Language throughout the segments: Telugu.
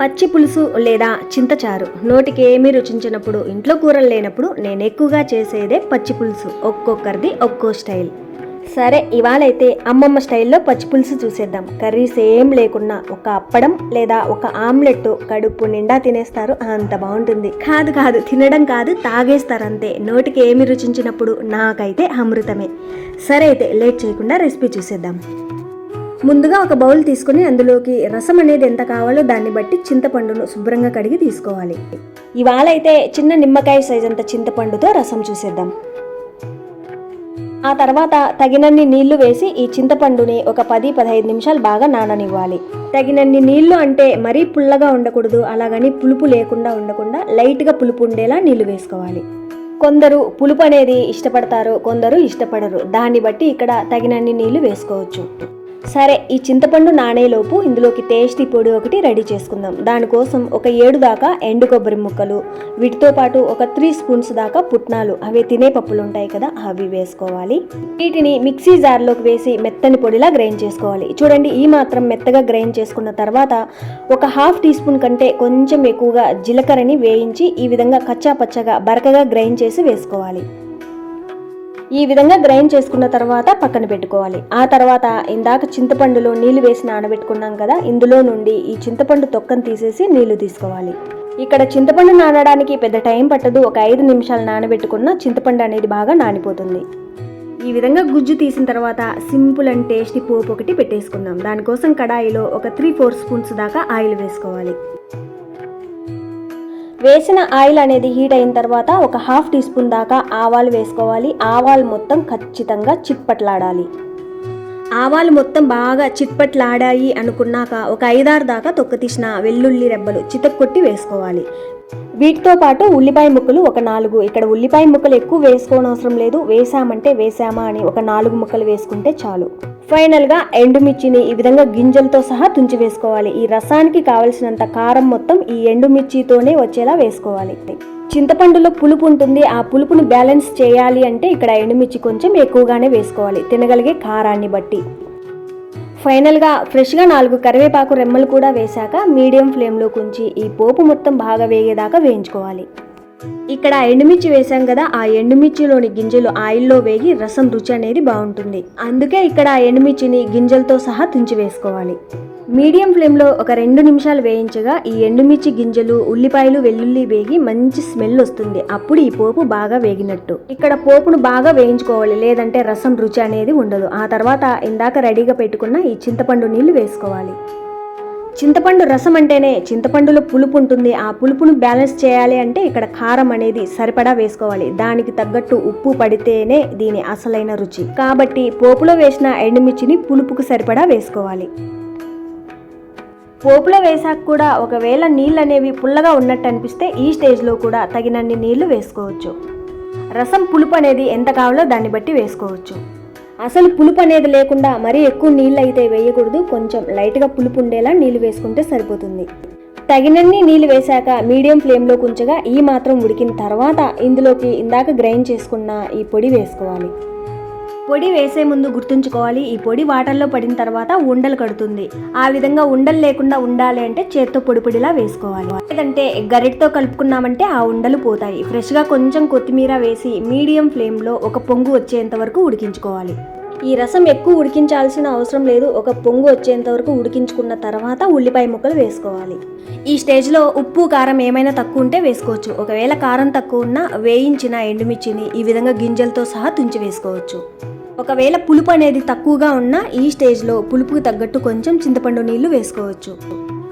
పచ్చి పులుసు లేదా చింతచారు. నోటికి ఏమీ రుచించినప్పుడు ఇంట్లో కూరలు లేనప్పుడు నేను ఎక్కువగా చేసేదే పచ్చి పులుసు ఒక్కొక్కరిది ఒక్కో స్టైల్. సరే ఇవాళైతే అమ్మమ్మ స్టైల్లో పచ్చి పులుసు చూసేద్దాం. కర్రీస్ ఏం లేకున్నా ఒక అప్పడం లేదా ఒక ఆమ్లెట్ కడుపు నిండా తినేస్తారు. అంత బాగుంటుంది. కాదు కాదు తినడం కాదు తాగేస్తారు అంతే. నోటికి ఏమి రుచించినప్పుడు నాకైతే అమృతమే. సరే అయితే లేట్ చేయకుండా రెసిపీ చూసేద్దాం. ముందుగా ఒక బౌల్ తీసుకొని అందులోకి రసం అనేది ఎంత కావాలో దాన్ని బట్టి చింతపండును శుభ్రంగా కడిగి తీసుకోవాలి. ఇవాళ అయితే చిన్న నిమ్మకాయ సైజ్ అంత చింతపండుతో రసం చూసేద్దాం. ఆ తర్వాత తగినన్ని నీళ్ళు వేసి ఈ చింతపండుని ఒక పది పదహైదు నిమిషాలు బాగా నాననివ్వాలి. తగినన్ని నీళ్ళు అంటే మరీ పుల్లగా ఉండకూడదు అలాగని పులుపు లేకుండా ఉండకుండా లైట్గా పులుపు ఉండేలా నీళ్ళు వేసుకోవాలి. కొందరు పులుపు అనేది ఇష్టపడతారు కొందరు ఇష్టపడరు. దాన్ని బట్టి ఇక్కడ తగినన్ని నీళ్ళు వేసుకోవచ్చు. సరే ఈ చింతపండు నానేలోపు ఇందులోకి టేస్టీ పొడి ఒకటి రెడీ చేసుకుందాం. దానికోసం ఒక ఏడు దాకా ఎండు కొబ్బరి ముక్కలు వీటితో పాటు ఒక త్రీ స్పూన్స్ దాకా పుట్నాలు. అవి తినే పప్పులు ఉంటాయి కదా అవి వేసుకోవాలి. వీటిని మిక్సీ జార్లోకి వేసి మెత్తని పొడిలా గ్రైండ్ చేసుకోవాలి. చూడండి ఈ మాత్రం మెత్తగా గ్రైండ్ చేసుకున్న తర్వాత ఒక హాఫ్ టీ స్పూన్ కంటే కొంచెం ఎక్కువగా జీలకర్రని వేయించి ఈ విధంగా కచ్చా పచ్చగా బరకగా గ్రైండ్ చేసి వేసుకోవాలి. ఈ విధంగా గ్రైండ్ చేసుకున్న తర్వాత పక్కన పెట్టుకోవాలి. ఆ తర్వాత ఇందాక చింతపండులో నీళ్ళు వేసి నానబెట్టుకున్నాం కదా ఇందులో నుండి ఈ చింతపండు తొక్కను తీసేసి నీళ్ళు తీసుకోవాలి. ఇక్కడ చింతపండు నానడానికి పెద్ద టైం పట్టదు ఒక ఐదు నిమిషాలు నానబెట్టుకున్న చింతపండు అనేది బాగా నానిపోతుంది. ఈ విధంగా గుజ్జు తీసిన తర్వాత సింపుల్ అండ్ టేస్టీ పోపు ఒకటి పెట్టేసుకుందాం. దానికోసం కడాయిలో ఒక త్రీ ఫోర్ స్పూన్స్ దాకా ఆయిల్ వేసుకోవాలి. వేసిన ఆయిల్ అనేది హీట్ అయిన తర్వాత ఒక హాఫ్ టీ స్పూన్ దాకా ఆవాలు వేసుకోవాలి. ఆవాలు మొత్తం ఖచ్చితంగా చిట్పట్లాడాలి ఆవాలు మొత్తం బాగా చిట్పట్లాడాయి అనుకున్నాక ఒక ఐదారు దాకా తొక్క తీసిన వెల్లుల్లి రెబ్బలు చితక్కొట్టి వేసుకోవాలి. వీటితో పాటు ఉల్లిపాయ ముక్కలు ఒక నాలుగు. ఇక్కడ ఉల్లిపాయ ముక్కలు ఎక్కువ వేసుకోనవసరం లేదు. వేసామంటే వేసామా అని ఒక నాలుగు ముక్కలు వేసుకుంటే చాలు. ఫైనల్గా ఎండుమిర్చిని ఈ విధంగా గింజలతో సహా తుంచి వేసుకోవాలి. ఈ రసానికి కావలసినంత కారం మొత్తం ఈ ఎండుమిర్చితోనే వచ్చేలా వేసుకోవాలి. చింతపండులో పులుపు ఉంటుంది. ఆ పులుపుని బ్యాలెన్స్ చేయాలి అంటే ఇక్కడ ఎండుమిర్చి కొంచెం ఎక్కువగానే వేసుకోవాలి. తినగలిగే కారాన్ని బట్టి. ఫైనల్గా ఫ్రెష్గా నాలుగు కరివేపాకు రెమ్మలు కూడా వేశాక మీడియం ఫ్లేమ్లో ఉంచి ఈ పోపు మొత్తం బాగా వేగేదాకా వేయించుకోవాలి. ఇక్కడ ఎండుమిర్చి వేసాం కదా ఆ ఎండుమిర్చిలోని గింజలు ఆయిల్లో వేగి రసం రుచి అనేది బాగుంటుంది. అందుకే ఇక్కడ ఎండుమిర్చిని గింజలతో సహా తుంచి వేసుకోవాలి. మీడియం ఫ్లేమ్లో ఒక రెండు నిమిషాలు వేయించగా ఈ ఎండుమిర్చి గింజలు ఉల్లిపాయలు వెల్లుల్లి వేగి మంచి స్మెల్ వస్తుంది. అప్పుడు ఈ పోపు బాగా వేగినట్టు. ఇక్కడ పోపును బాగా వేయించుకోవాలి లేదంటే రసం రుచి అనేది ఉండదు. ఆ తర్వాత ఇందాక రెడీగా పెట్టుకున్న ఈ చింతపండు నీళ్ళు వేసుకోవాలి. చింతపండు రసం అంటేనే చింతపండులో పులుపు ఉంటుంది. ఆ పులుపును బ్యాలెన్స్ చేయాలి అంటే ఇక్కడ కారం అనేది సరిపడా వేసుకోవాలి. దానికి తగ్గట్టు ఉప్పు పడితేనే దీని అసలైన రుచి. కాబట్టి పోపులో వేసిన ఎండుమిర్చిని పులుపుకు సరిపడా వేసుకోవాలి. పోపులో వేసాక కూడా ఒకవేళ నీళ్ళు అనేవి పుల్లగా ఉన్నట్టు అనిపిస్తే ఈ స్టేజ్లో కూడా తగినన్ని నీళ్ళు వేసుకోవచ్చు. రసం పులుపు అనేది ఎంత కావాలో దాన్ని బట్టి వేసుకోవచ్చు. అసలు పులుపు అనేది లేకుండా మరీ ఎక్కువ నీళ్ళు అయితే వేయకూడదు. కొంచెం లైట్గా పులుపు ఉండేలా నీళ్ళు వేసుకుంటే సరిపోతుంది. తగినన్ని నీళ్ళు వేశాక మీడియం ఫ్లేమ్లో ఉంచగా ఈ మాత్రం ఉడికిన తర్వాత ఇందులోకి ఇందాక గ్రైండ్ చేసుకున్న ఈ పొడి వేసుకోవాలి. పొడి వేసే ముందు గుర్తుంచుకోవాలి. ఈ పొడి వాటర్లో పడిన తర్వాత ఉండలు కడుతుంది. ఆ విధంగా ఉండలు లేకుండా ఉండాలి అంటే చేత్తో పొడి పొడిలా వేసుకోవాలి. లేదంటే గరిటతో కలుపుకున్నామంటే ఆ ఉండలు పోతాయి. ఫ్రెష్గా కొంచెం కొత్తిమీర వేసి మీడియం ఫ్లేమ్లో ఒక పొంగు వచ్చేంత వరకు ఉడికించుకోవాలి. ఈ రసం ఎక్కువ ఉడికించాల్సిన అవసరం లేదు. ఒక పొంగు వచ్చేంత వరకు ఉడికించుకున్న తర్వాత ఉల్లిపాయ ముక్కలు వేసుకోవాలి. ఈ స్టేజ్లో ఉప్పు కారం ఏమైనా తక్కువ ఉంటే వేసుకోవచ్చు. ఒకవేళ కారం తక్కువ ఉన్నా వేయించిన ఎండుమిర్చిని ఈ విధంగా గింజలతో సహా తుంచి వేసుకోవచ్చు. ఒకవేళ పులుపు అనేది తక్కువగా ఉన్నా ఈ స్టేజ్లో పులుపుకి తగ్గట్టు కొంచెం చింతపండు నీళ్ళు వేసుకోవచ్చు.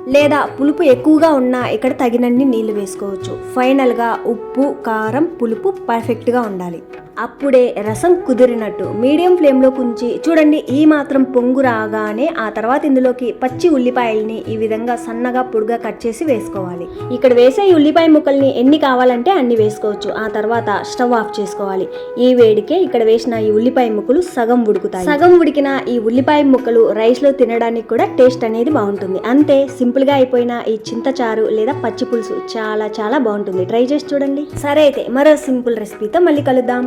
లేదా పులుపు ఎక్కువగా ఉన్నా ఇక్కడ తగినన్ని నీళ్ళు వేసుకోవచ్చు. ఫైనల్గా ఉప్పు కారం పులుపు పర్ఫెక్ట్గా ఉండాలి. అప్పుడే రసం కుదిరినట్టు మీడియం ఫ్లేమ్లో కుంచి చూడండి ఈ మాత్రం పొంగు రాగానే ఆ తర్వాత ఇందులోకి పచ్చి ఉల్లిపాయల్ని ఈ విధంగా సన్నగా పొడిగా కట్ చేసి వేసుకోవాలి. ఇక్కడ వేసే ఈ ఉల్లిపాయ ముక్కల్ని ఎన్ని కావాలంటే అన్ని వేసుకోవచ్చు. ఆ తర్వాత స్టవ్ ఆఫ్ చేసుకోవాలి. ఈ వేడికే ఇక్కడ వేసిన ఈ ఉల్లిపాయ ముక్కలు సగం ఉడుకుతాయి. సగం ఉడికిన ఈ ఉల్లిపాయ ముక్కలు రైస్లో తినడానికి కూడా టేస్ట్ అనేది బాగుంటుంది. అంతే సింపుల్గా అయిపోయిన ఈ చింతచారు లేదా పచ్చి పులుసు చాలా చాలా బాగుంటుంది. ట్రై చేసి చూడండి. సరే అయితే మరో సింపుల్ రెసిపీతో మళ్ళీ కలుద్దాం.